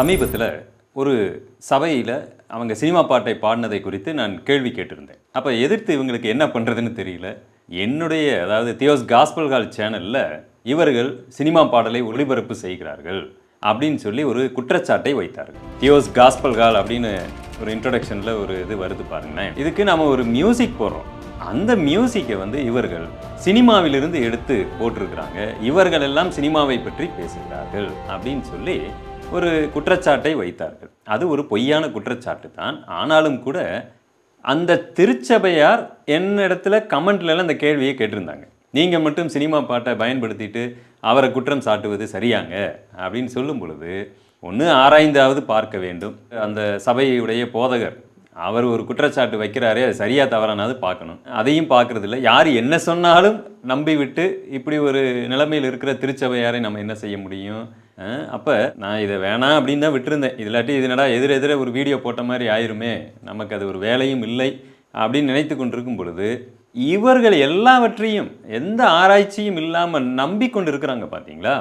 சமீபத்தில் ஒரு சபையில் அவங்க சினிமா பாட்டை பாடினதை குறித்து நான் கேள்வி கேட்டிருந்தேன். அப்போ எதிர்த்து இவங்களுக்கு என்ன பண்ணுறதுன்னு தெரியல. என்னுடைய அதாவது தியோஸ் காஸ்பல் கால் சேனலில் இவர்கள் சினிமா பாடலை ஒளிபரப்பு செய்கிறார்கள் அப்படின்னு சொல்லி ஒரு குற்றச்சாட்டை வைத்தார்கள். தியோஸ் காஸ்பல் கால் அப்படின்னு ஒரு இன்ட்ரடக்ஷனில் ஒரு இது வருது பாருங்களேன். இதுக்கு நம்ம ஒரு மியூசிக் போடுறோம். அந்த மியூசிக்கை வந்து இவர்கள் சினிமாவிலிருந்து எடுத்து போட்டிருக்கிறாங்க. இவர்கள் எல்லாம் சினிமாவை பற்றி பேசுகிறார்கள் அப்படின்னு சொல்லி ஒரு குற்றச்சாட்டை வைத்தார்கள். அது ஒரு பொய்யான குற்றச்சாட்டு தான். ஆனாலும் கூட அந்த திருச்சபையார் என்னிடத்துல கமெண்ட்லலாம் அந்த கேள்வியை கேட்டிருந்தாங்க. நீங்கள் மட்டும் சினிமா பாட்டை பயன்படுத்திட்டு அவரை குற்றம் சாட்டுவது சரியாங்க? அப்படின்னு சொல்லும் பொழுது ஒன்று ஆராய்ந்தாவது பார்க்க வேண்டும். அந்த சபையுடைய போதகர் அவர் ஒரு குற்றச்சாட்டு வைக்கிறாரே அது சரியாக தவறானது பார்க்கணும். அதையும் பார்க்கறதில்ல. யார் என்ன சொன்னாலும் நம்பி விட்டு இப்படி ஒரு நிலைமையில் இருக்கிற திருச்சபையாரை நம்ம என்ன செய்ய முடியும்? அப்போ நான் இதை வேணாம் அப்படின்னு தான் விட்டுருந்தேன். இல்லாட்டி இது எதிர எதிர ஒரு வீடியோ போட்ட மாதிரி ஆயிருமே. நமக்கு அது ஒரு வேலையும் இல்லை அப்படின்னு நினைத்து கொண்டிருக்கும் பொழுது இவர்கள் எல்லாவற்றையும் எந்த ஆராய்ச்சியும் இல்லாமல் நம்பிக்கொண்டு இருக்கிறாங்க பார்த்தீங்களா?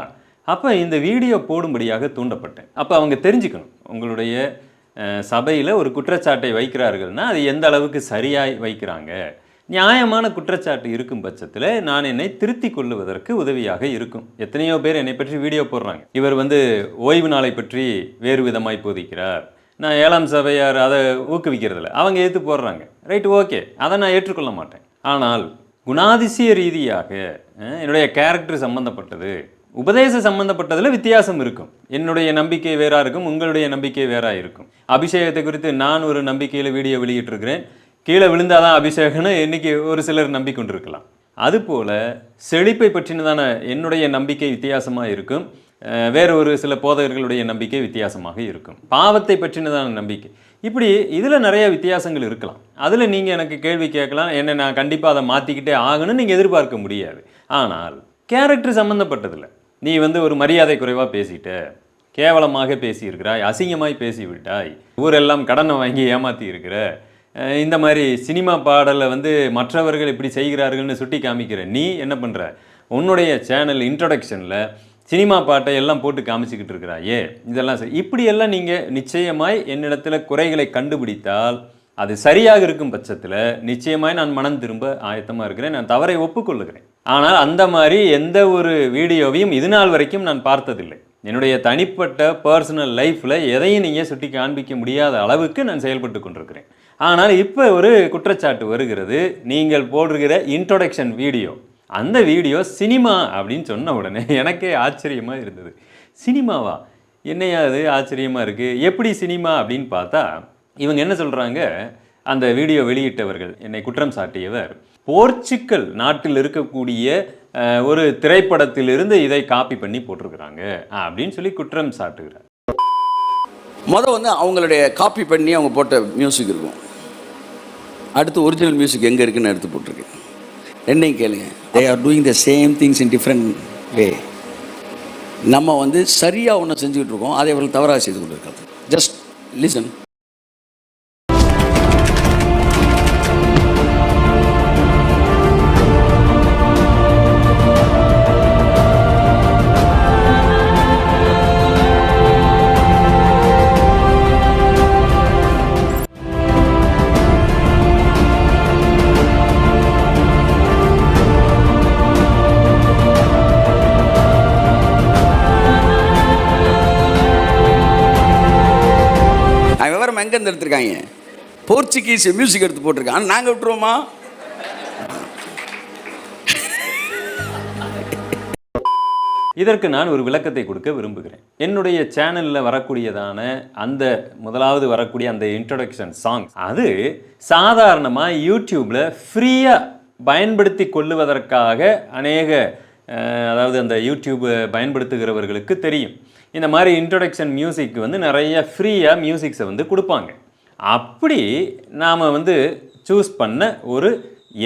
அப்போ இந்த வீடியோ போடும்படியாக தூண்டப்பட்டேன். அப்போ அவங்க தெரிஞ்சுக்கணும். உங்களுடைய சபையில் ஒரு குற்றச்சாட்டை வைக்கிறார்கள்னா அது எந்த அளவுக்கு சரியாய் வைக்கிறாங்க? நியாயமான குற்றச்சாட்டு இருக்கும் பட்சத்தில் நான் என்னை திருத்தி கொள்ளுவதற்கு உதவியாக இருக்கும். எத்தனையோ பேர் என்னை பற்றி வீடியோ போடுறாங்க. இவர் வந்து ஓய்வு நாளை பற்றி வேறு விதமாய் போதிக்கிறார். நான் ஏழாம் சபையார் அதை ஊக்குவிக்கிறதில்ல. அவங்க ஏற்று போடுறாங்க. Right okay. அதை நான் ஏற்றுக்கொள்ள மாட்டேன். ஆனால் குணாதிசய ரீதியாக என்னுடைய கேரக்டர் சம்பந்தப்பட்டது உபதேச சம்பந்தப்பட்டதில் வித்தியாசம் இருக்கும். என்னுடைய நம்பிக்கை வேறாக இருக்கும் உங்களுடைய நம்பிக்கை வேறாக இருக்கும். அபிஷேகத்தை குறித்து நான் ஒரு நம்பிக்கையில் வீடியோ வெளியிட்டிருக்கிறேன். கீழே விழுந்தாதான் அபிஷேகம்னு இன்றைக்கி ஒரு சிலர் நம்பிக்கொண்டிருக்கலாம். அதுபோல் செழிப்பை பற்றினதான என்னுடைய நம்பிக்கை வித்தியாசமாக இருக்கும். வேறு ஒரு சில போதகர்களுடைய நம்பிக்கை வித்தியாசமாக இருக்கும். பாவத்தை பற்றினதான நம்பிக்கை. இப்படி இதில் நிறைய வித்தியாசங்கள் இருக்கலாம். அதில் நீங்கள் எனக்கு கேள்வி கேட்கலாம் என்ன நான் கண்டிப்பாக அதை மாற்றிக்கிட்டே ஆகணும்னு நீங்கள் எதிர்பார்க்க முடியாது. ஆனால் கேரக்டர் சம்மந்தப்பட்டதில்லை நீ வந்து ஒரு மரியாதை குறைவாக பேசிட்ட. கேவலமாக பேசியிருக்கிறாய் அசிங்கமாய் பேசிவிட்டாய். ஊரெல்லாம் கடனை வாங்கி ஏமாற்றி இருக்கிற. இந்த மாதிரி சினிமா பாடலை வந்து மற்றவர்கள் இப்படி செய்கிறார்கள்னு சுட்டி காமிக்கிற நீ என்ன பண்ணுற உன்னுடைய சேனல் இன்ட்ரடக்ஷனில் சினிமா பாட்டை எல்லாம் போட்டு காமிச்சிக்கிட்டு இருக்கிறாயே. இதெல்லாம் சரி இப்படியெல்லாம் நீங்கள் நிச்சயமாய் என்னிடத்தில் குறைகளை கண்டுபிடித்தால் அது சரியாக இருக்கும் பட்சத்தில் நிச்சயமாய் நான் மனம் திரும்ப ஆயத்தமாக இருக்கிறேன் நான் தவறை ஒப்புக்கொள்ளுகிறேன். ஆனால் அந்த மாதிரி எந்த ஒரு வீடியோவையும் இது நாள் வரைக்கும் நான் பார்த்ததில்லை. என்னுடைய தனிப்பட்ட பர்சனல் லைஃப்பில் எதையும் நீங்கள் சுட்டி காண்பிக்க முடியாத அளவுக்கு நான் செயல்பட்டு கொண்டிருக்கிறேன். ஆனால் இப்போ ஒரு குற்றச்சாட்டு வருகிறது. நீங்கள் போடுகிற இன்ட்ரொடக்ஷன் வீடியோ அந்த வீடியோ சினிமா அப்படின்னு சொன்ன உடனே எனக்கே ஆச்சரியமாக இருந்தது. சினிமாவா? என்னையா அது? ஆச்சரியமாக இருக்குது எப்படி சினிமா? அப்படின்னு பார்த்தா இவங்க என்ன சொல்கிறாங்க அந்த வீடியோ வெளியிட்டவர்கள் என்னை குற்றம் சாட்டியவர். போர்ச்சுக்கல் நாட்டில் இருக்கக்கூடிய ஒரு திரைப்படத்திலிருந்து இதை காப்பி பண்ணி போட்டிருக்கிறாங்க அப்படின்னு சொல்லி குற்றம் சாட்டுகிறார். மொதல் வந்து அவங்களுடைய காப்பி பண்ணி அவங்க போட்ட மியூசிக் இருக்கும். அடுத்து ஒரிஜினல் மியூசிக் எங்கே இருக்குன்னு எடுத்து போட்டிருக்கேன். ரெண்டையும் கேளுங்க. They are doing the same things in different way நம்ம வந்து சரியாக ஒன்று செஞ்சுக்கிட்டு இருக்கோம் அதை போல் தவறாக செய்து கொண்டு இருக்காது ஜஸ்ட் லிசன் அவன் எடுத்திருக்காங்க போர்ச்சுகீஸ் மியூசிக் எடுத்து போட்டிருக்கான் நாங்கள் விட்டுருவோமா? இதற்கு நான் ஒரு விளக்கத்தை கொடுக்க விரும்புகிறேன். என்னுடைய சேனலில் வரக்கூடியதான அந்த முதலாவது வரக்கூடிய அந்த இன்ட்ரடக்ஷன் சாங் அது சாதாரணமாக யூடியூப்பில் ஃப்ரீயாக பயன்படுத்தி கொள்ளுவதற்காக அநேக அதாவது அந்த யூடியூப் பயன்படுத்துகிறவர்களுக்கு தெரியும். இந்த மாதிரி இன்ட்ரொடக்ஷன் மியூசிக் வந்து நிறைய ஃப்ரீயாக மியூசிக்ஸை வந்து கொடுப்பாங்க. அப்படி நாம் வந்து சூஸ் பண்ண ஒரு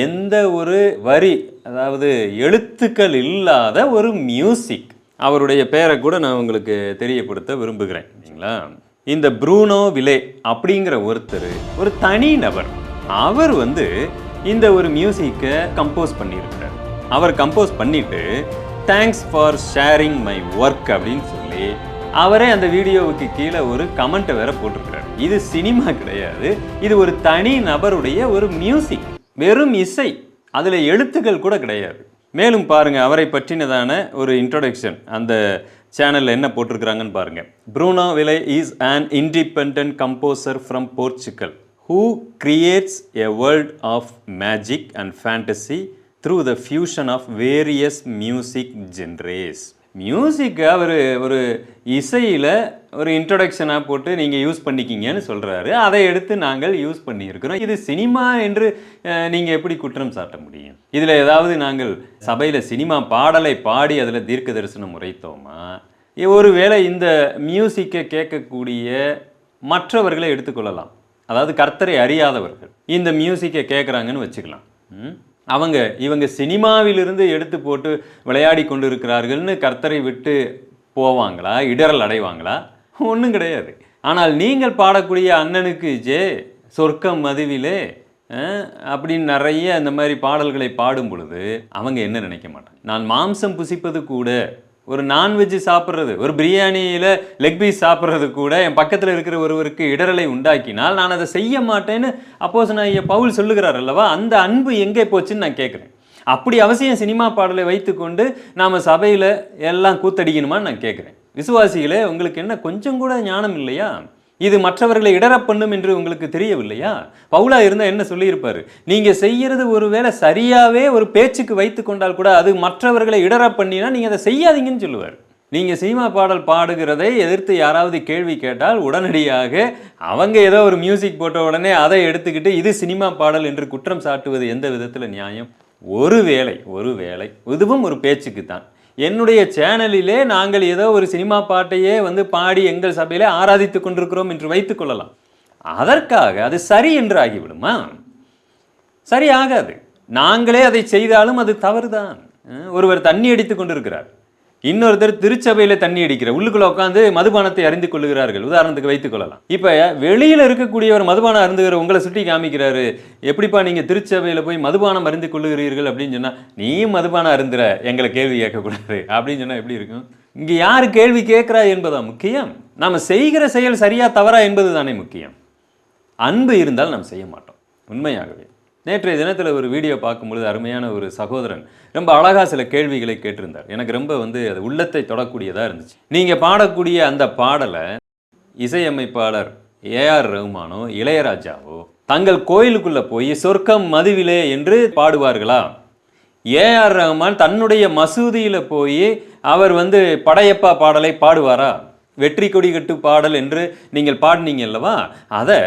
எந்த ஒரு வரி அதாவது எழுத்துக்கள் இல்லாத ஒரு மியூசிக் அவருடைய பேரை கூட நான் உங்களுக்கு தெரியப்படுத்த விரும்புகிறேன் சரிங்களா இந்த ப்ரூனோ விலே அப்படிங்கிற ஒருத்தர் ஒரு தனி நபர் அவர் வந்து இந்த ஒரு மியூசிக்கை கம்போஸ் பண்ணியிருக்கிறார். அவர் கம்போஸ் பண்ணிட்டு thanks for sharing my work அப்படின்னு சொல்லி அவரே அந்த வீடியோவுக்கு கீழே ஒரு கமெண்ட்டை வேற போட்டிருக்கிறார் இது சினிமா கிடையாது. இது ஒரு தனி நபருடைய ஒரு மியூசிக் வெறும் இசை. அதுல எழுத்துக்கள் கூட கிடையாது. மேலும் பாருங்க அவரை பற்றினதான ஒரு இன்ட்ரொடக்ஷன் அந்த சேனல்ல என்ன போட்டிருக்கிறாங்கன்னு பாருங்க. ப்ரூனோ விலை is an independent composer from Portugal who creates a world of magic and fantasy through the fusion of various music genres மியூசிக்கை அவர் ஒரு இசையில் ஒரு இன்ட்ரொடக்ஷனாக போட்டு நீங்கள் யூஸ் பண்ணிக்கிங்கன்னு சொல்கிறாரு அதை எடுத்து நாங்கள் யூஸ் பண்ணியிருக்கிறோம். இது சினிமா என்று நீங்கள் எப்படி குற்றம் சாட்ட முடியும்? இதில் ஏதாவது நாங்கள் சபையில் சினிமா பாடலை பாடி அதில் தீர்க்க தரிசனம் உரைத்தோமா ஒருவேளை இந்த மியூசிக்கை கேட்கக்கூடிய மற்றவர்களை எடுத்துக்கொள்ளலாம். அதாவது கர்த்தரை அறியாதவர்கள். இந்த மியூசிக்கை கேட்குறாங்கன்னு வச்சுக்கலாம். ம்? அவங்க இவங்க சினிமாவிலிருந்து எடுத்து போட்டு விளையாடி கொண்டு இருக்கிறார்கள்னு கர்த்தரை விட்டு போவாங்களா? இடரல் அடைவாங்களா? ஒன்றும் கிடையாது. ஆனால் நீங்கள் பாடக்கூடிய அண்ணனுக்கு ஜே சொர்க்கம் மதுவிலே அப்படின்னு நிறைய இந்த மாதிரி பாடல்களை பாடும் பொழுது அவங்க என்ன நினைக்க மாட்டாங்க? நான் மாம்சம் புசிப்பது கூட ஒரு நான்வெஜ் சாப்பிட்றது ஒரு பிரியாணியில் லெக் பீஸ் சாப்பிட்றது கூட என் பக்கத்தில் இருக்கிற ஒருவருக்கு இடரலை உண்டாக்கினால் நான் அதை செய்ய மாட்டேன்னு அப்போஸ் நான் ஐயா பவுல் சொல்லுகிறார் அல்லவா? அந்த அன்பு எங்கே போச்சுன்னு நான் கேட்குறேன். அப்படி அவசியம் சினிமா பாடலை வைத்துக்கொண்டு நாம் சபையில் எல்லாம் கூத்தடிக்கணுமான்னு நான் கேட்குறேன். விசுவாசிகளே உங்களுக்கு என்ன கொஞ்சம் கூட ஞானம் இல்லையா? இது மற்றவர்களை இடரப் பண்ணும் என்று உங்களுக்கு தெரியவில்லையா? பவுலா இருந்தால் என்ன சொல்லியிருப்பார்? நீங்கள் செய்யறது ஒருவேளை சரியாகவே ஒரு பேச்சுக்கு வைத்து கொண்டால் கூட அது மற்றவர்களை இடரப் பண்ணினா நீங்கள் அதை செய்யாதீங்கன்னு சொல்லுவார். நீங்கள் சினிமா பாடல் பாடுகிறதை எதிர்த்து யாராவது கேள்வி கேட்டால் உடனடியாக அவங்க ஏதோ ஒரு மியூசிக் போட்ட உடனே அதை எடுத்துக்கிட்டு இது சினிமா பாடல் என்று குற்றம் சாட்டுவது எந்த விதத்தில் நியாயம்? ஒரு வேலை ஒரு வேலை இதுவும் ஒரு பேச்சுக்கு தான் என்னுடைய சேனலிலே நாங்கள் ஏதோ ஒரு சினிமா பாட்டையே வந்து பாடி எங்கள் சபையிலே ஆராதித்து கொண்டிருக்கிறோம் என்று வைத்துக் கொள்ளலாம். அதற்காக அது சரி என்று ஆகிவிடுமா சரி ஆகாது. நாங்களே அதை செய்தாலும் அது தவறுதான். ஒருவர் தண்ணி அடித்துக் கொண்டிருக்கிறார். இன்னொருத்தர் திருச்சபையில் தண்ணி அடிக்கிற உள்ளுக்குள்ள உட்காந்து மதுபானத்தை அறிந்து கொள்ளுகிறார்கள். உதாரணத்துக்கு வைத்துக் கொள்ளலாம். வெளியில் வெளியில இருக்கக்கூடியவர் மதுபானம் அருந்துகிற உங்களை சுட்டி காமிக்கிறாரு. எப்படிப்பா நீங்கள் திருச்சபையில் போய் மதுபானம் அருந்து கொள்ளுகிறீர்கள் அப்படின்னு சொன்னால் நீயும் மதுபானம் அருந்துற எங்களை கேள்வி கேட்கக்கூடாது. அப்படின்னு சொன்னால் எப்படி இருக்கும்? இங்கே யார் கேள்வி கேட்குறா என்பதா முக்கியம். நாம் செய்கிற செயல் சரியா தவறா என்பது தானே முக்கியம். அன்பு இருந்தால் நாம் செய்ய மாட்டோம். உண்மையாகவே. நேற்றைய தினத்தில் ஒரு வீடியோ பார்க்கும்பொழுது அருமையான ஒரு சகோதரன் ரொம்ப அழகாக சில கேள்விகளை கேட்டிருந்தார். எனக்கு ரொம்ப வந்து அது உள்ளத்தை தொடக்கூடியதாக இருந்துச்சு. நீங்கள் பாடக்கூடிய அந்த பாடலை இசையமைப்பாளர் ஏஆர் ரகுமானோ இளையராஜாவோ தங்கள் கோயிலுக்குள்ளே போய் சொர்க்கம் மதுவிலே என்று பாடுவார்களா? ஏஆர் ரஹ்மான் தன்னுடைய மசூதியில் போய் அவர் வந்து படையப்பா பாடலை பாடுவாரா? வெற்றி கொடி கட்டு பாடல் என்று நீங்கள் பாடினீங்க அல்லவா? அதை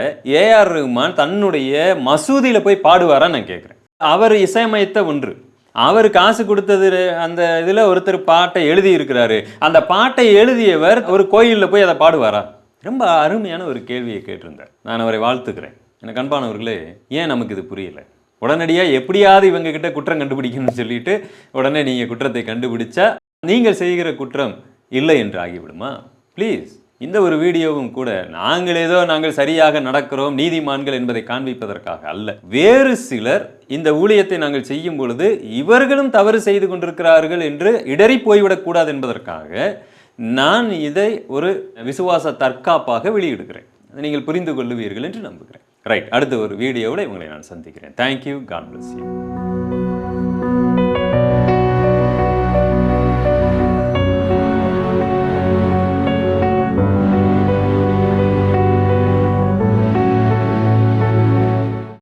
ஏஆர் ரஹ்மான் தன்னுடைய மசூதியில் போய் பாடுவாரா நான் கேட்குறேன் அவர் இசையமைத்த ஒன்று. அவர் காசு கொடுத்தது அந்த இதில் ஒருத்தர் பாட்டை எழுதி இருக்கிறாரு அந்த பாட்டை எழுதியவர் ஒரு கோயிலில் போய் அதை பாடுவாரா? ரொம்ப அருமையான ஒரு கேள்வியை கேட்டிருந்தார். நான் அவரை வாழ்த்துக்கிறேன். எனக்கு அன்பானவர்களே ஏன் நமக்கு இது புரியல? உடனடியாக எப்படியாவது இவங்க கிட்ட குற்றம் கண்டுபிடிக்கணும்னு சொல்லிட்டு உடனே நீங்கள் குற்றத்தை கண்டுபிடிச்சா நீங்கள் செய்கிற குற்றம் இல்லை என்று ஆகிவிடுமா? ப்ளீஸ் இந்த ஒரு வீடியோவும் கூட நாங்கள் ஏதோ நாங்கள் சரியாக நடக்கிறோம் நீதிமான்கள் என்பதை காண்பிப்பதற்காக அல்ல. வேறு சிலர் இந்த ஊழியத்தை நாங்கள் செய்யும் பொழுது இவர்களும் தவறு செய்து கொண்டிருக்கிறார்கள் என்று இடறி போய்விடக்கூடாது என்பதற்காக நான் இதை ஒரு விசுவாச தற்காப்பாக வெளியிடுகிறேன். அதை நீங்கள் புரிந்து கொள்ளுவீர்கள் என்று நம்புகிறேன். ரைட் அடுத்த ஒரு வீடியோவில் உங்களை நான் சந்திக்கிறேன். Thank you God bless you